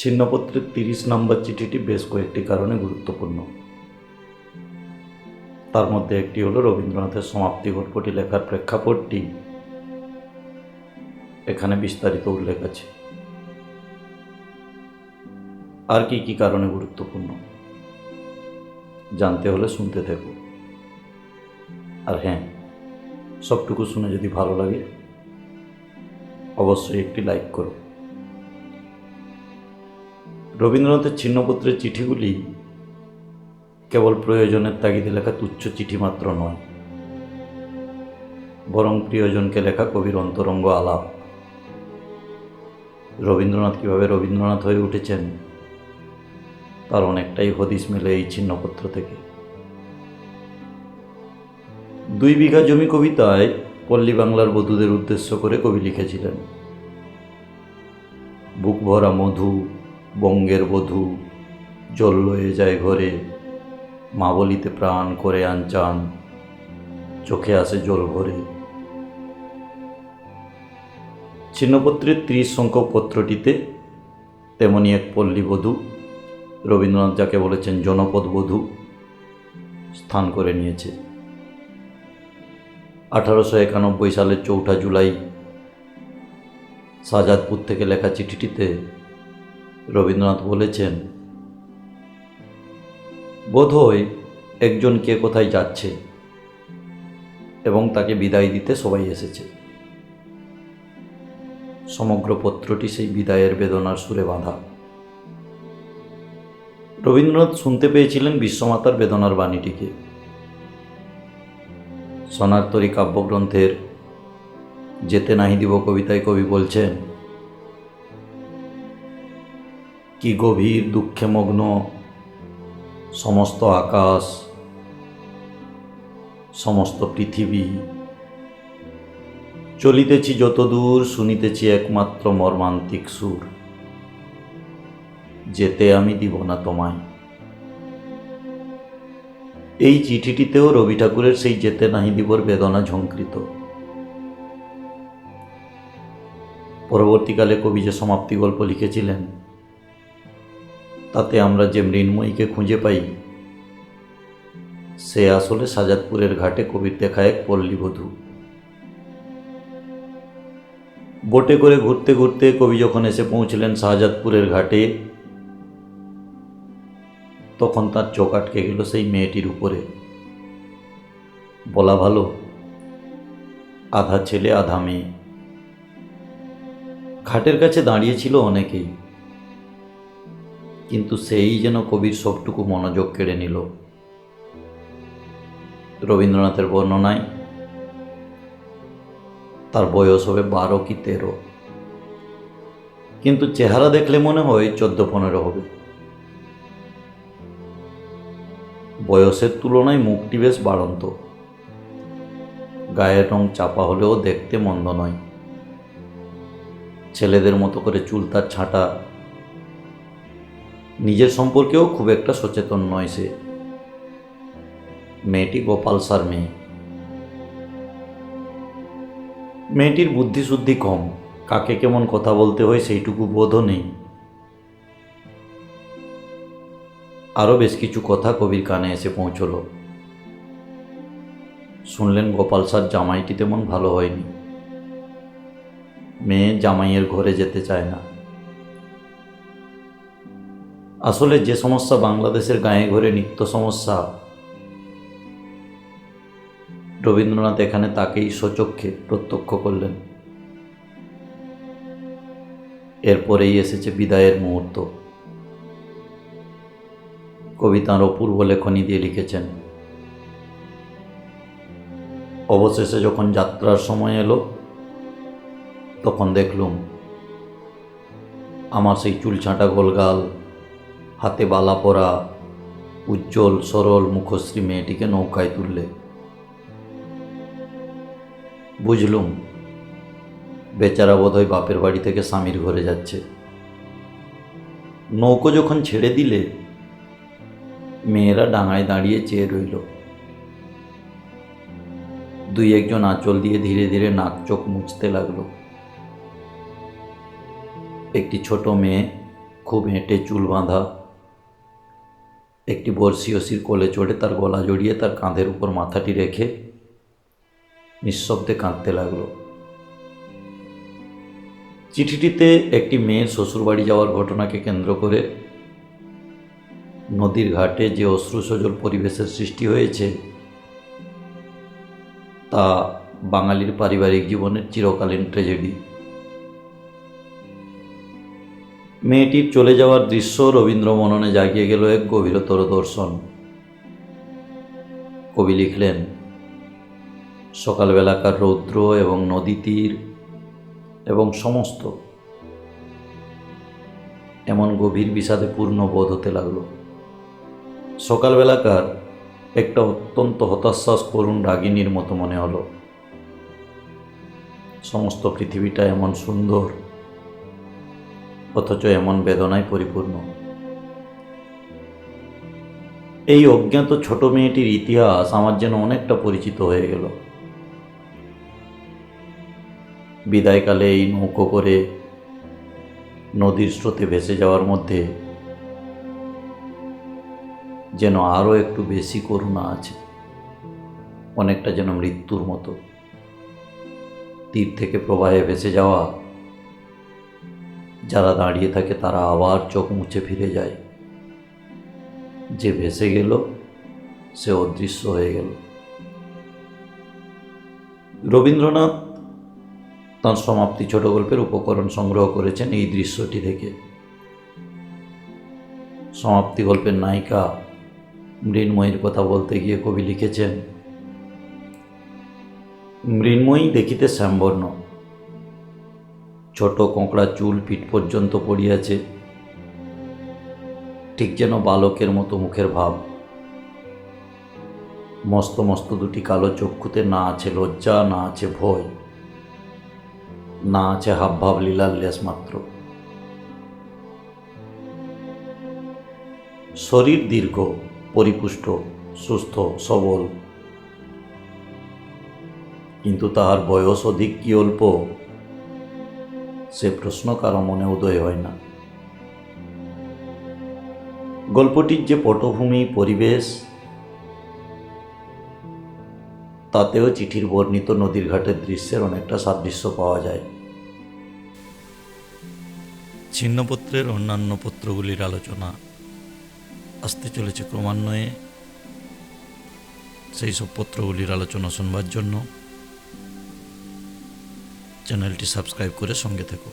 ছিন্নপত্রের তিরিশ নম্বর চিঠিটি বেশ কয়েকটি কারণে গুরুত্বপূর্ণ। তার মধ্যে একটি হলো রবীন্দ্রনাথের সমাপ্তি গল্পটি লেখার প্রেক্ষাপটটি। এখানে বিস্তারিত উল্লেখ আছে। আর কি কি কারণে গুরুত্বপূর্ণ? জানতে হলে শুনতে থেকো। আর হ্যাঁ সবটুকু শুনে যদি ভালো লাগে, অবশ্যই একটি লাইক করো। রবীন্দ্রনাথের ছিন্নপত্রের চিঠিগুলি কেবল প্রয়োজনের তাগিদে লেখা তুচ্ছ চিঠি মাত্র নয়। বরং প্রিয়জনকে লেখা কবির অন্তরঙ্গ আলাপ। রবীন্দ্রনাথ কীভাবে রবীন্দ্রনাথ হয়ে উঠেছেন, তার অনেকটাই হদিস মেলে এই ছিন্নপত্র থেকে। দুই বিঘা জমি কবিতায় পল্লী বাংলার বধূদের উদ্দেশ্য করে কবি লিখেছিলেন। বুক ভরা মধু বঙ্গের বধূ, জল লয়ে যায় ঘরে, মা বলিতে প্রাণ করে আনচান চোখে আসে জল ভরে। ছিন্নপত্রের ত্রিশ সংখ্যক পত্রটিতে তেমনি এক পল্লী বধূ, রবীন্দ্রনাথ যাকে বলেছেন জনপদ বধূ, স্থান করে নিয়েছে। আঠারোশো একানব্বই সালের চৌঠা জুলাই, শাহজাদপুর থেকে লেখা চিঠিটিতে রবীন্দ্রনাথ বলেছেন, বোধহয় একজন কে কোথায় যাচ্ছে এবং তাকে বিদায় দিতে সবাই এসেছে। সমগ্র পত্রটি সেই বিদায়ের বেদনার সুরে বাঁধা। রবীন্দ্রনাথ শুনতে পেয়েছিলেন বিশ্বমাতার বেদনার বাণীটিকে। সোনারতরী কাব্যগ্রন্থের যেতে নাহি দিব কবিতায় কবি বলছেন কি গভীর দুঃখে মগ্ন? সমস্ত আকাশ, সমস্ত পৃথিবী। চলিতেছি যত দূর শুনিতেছি একমাত্র মর্মান্তিক সুর। যেতে আমি দিব না তোমায়। এই চিঠিটিতেও রবি ঠাকুরের সেই যেতে নাহি দিবর বেদনা ঝঙ্কৃত পরবর্তীকালে কবি যে সমাপ্তি গল্প লিখেছিলেন তাতে আমরা যে মৃন্ময়ীকে খুঁজে পাই, সে আসলে সাজাদপুরের ঘাটে কবির দেখা এক পল্লীবধূ বোটে করে ঘুরতে ঘুরতে কবি যখন এসে পৌঁছলেন শাহজাদপুরের ঘাটে, তখন তার চোখ আটকে গেল সেই মেয়েটির উপরে। বলা ভালো, আধা ছেলে, আধা মেয়ে। ঘাটের কাছে দাঁড়িয়েছিল অনেকেই। কিন্তু সেই যেন কবির সবটুকু মনোযোগ কেড়ে নিল। রবীন্দ্রনাথের বর্ণনায়, তার বয়স হবে বারো কি তেরো। কিন্তু চেহারা দেখলে মনে হয় চোদ্দ পনেরো হবে। বয়সের তুলনায় মুখটি বেশ বাড়ন্ত। গায়ের রং চাপা হলেও দেখতে মন্দ নয়। ছেলেদের মতো করে চুল তার ছাঁটা নিজের সম্পর্কেও খুব একটা সচেতন নয় সে। মেয়েটি গোপাল সার মেয়ে। মেয়েটির বুদ্ধিশুদ্ধি কম। কাকে কেমন কথা বলতে হয় সেইটুকু বোধও নেই। আরও বেশ কিছু কথা কবির কানে এসে পৌঁছল। শুনলেন গোপাল সার জামাইটি তেমন ভালো হয়নি। মেয়ে জামাইয়ের ঘরে যেতে চায় না। আসলে যে সমস্যা বাংলাদেশের গায়ে ঘরে নিত্য সমস্যা, রবীন্দ্রনাথ এখানে তাকেই সচক্ষে প্রত্যক্ষ করলেন। এরপরেই এসেছে বিদায়ের মুহূর্ত। কবি তাঁর অপূর্ব লেখনী দিয়ে লিখেছেন, অবশেষে যখন যাত্রার সময় এলো, তখন দেখলুম, আমার সেই চুল ছাঁটা গোলগাল হাতে বালা পরা উজ্জ্বল, সরল, মুখশ্রী মেয়েটিকে নৌকায় তুললে। বুঝলুম, বেচারা বোধহয় বাপের বাড়ি থেকে স্বামীর ঘরে যাচ্ছে। নৌকো যখন ছেড়ে দিলে, মেয়েরা ডাঙায় দাঁড়িয়ে চেয়ে রইল। দুই একজন আঁচল দিয়ে ধীরে ধীরে নাক চোখ মুছতে লাগল। একটি ছোট মেয়ে খুব হেঁটে চুল বাঁধা একটি বর্ষীয়সীর কোলে চড়ে তার গলা জড়িয়ে তার কাঁধের উপর মাথাটি রেখে নিঃশব্দে কাঁদতে লাগল। চিঠিটিতে একটি মেয়ের শ্বশুরবাড়ি যাওয়ার ঘটনাকে কেন্দ্র করে নদীর ঘাটে যে অশ্রুসজল পরিবেশের সৃষ্টি হয়েছে, তা বাঙালির পারিবারিক জীবনের চিরকালীন ট্র্যাজেডি মেয়েটির চলে যাওয়ার দৃশ্য রবীন্দ্র মননে জাগিয়ে গেল এক গভীরতর দর্শন। কবি লিখলেন, সকালবেলাকার রৌদ্র এবং নদী তীর এবং সমস্ত এমন গভীর বিষাদে পূর্ণ বোধ হতে লাগল। সকালবেলাকার একটা অত্যন্ত হতাশ্বাস করুণ রাগিনীর মতো মনে হলো। সমস্ত পৃথিবীটা এমন সুন্দর অথচ এমন বেদনায় পরিপূর্ণ। এই অজ্ঞাত ছোট মেয়েটির ইতিহাস আমার যেন অনেকটা পরিচিত হয়ে গেল। বিদায়কালে এই নৌকো করে নদীর স্রোতে ভেসে যাওয়ার মধ্যে যেন আরও একটু বেশি করুণা আছে, অনেকটা যেন মৃত্যুর মতো। তীর থেকে প্রবাহে ভেসে যাওয়া যারা দাঁড়িয়ে থাকে তারা আবার চোখ মুছে ফিরে যায়। যে ভেসে গেল, সে অদৃশ্য হয়ে গেল। রবীন্দ্রনাথ তাঁর সমাপ্তি ছোট গল্পের উপকরণ সংগ্রহ করেছেন এই দৃশ্যটি থেকে সমাপ্তি গল্পের নায়িকা মৃন্ময়ীর কথা বলতে গিয়ে কবি লিখেছেন, মৃন্ময়ী দেখিতে শ্যামবর্ণ ছোট কোঁকড়া চুল পিঠ পর্যন্ত পড়িয়াছে। ঠিক যেন বালকের মতো মুখের ভাব। মস্ত মস্ত দুটি কালো চক্ষুতে না আছে লজ্জা, না আছে ভয়, না আছে হাবভাব লীলার লেশ মাত্র। শরীর দীর্ঘ, পরিপুষ্ট, সুস্থ, সবল। কিন্তু তাহার বয়স অধিক কি অল্প? সে প্রশ্ন কারও মনে উদয় হয় না। গল্পটির যে পটভূমি, পরিবেশ, তাতেও চিঠির বর্ণিত নদীর ঘাটের দৃশ্যের অনেকটা সাদৃশ্য পাওয়া যায়। ছিন্নপত্রের অন্যান্য পত্রগুলির আলোচনা আসতে চলেছে ক্রমান্বয়ে। সেই সব পত্রগুলির আলোচনা শুনবার জন্য চ্যানেলটি সাবস্ক্রাইব করে সঙ্গে থেকো।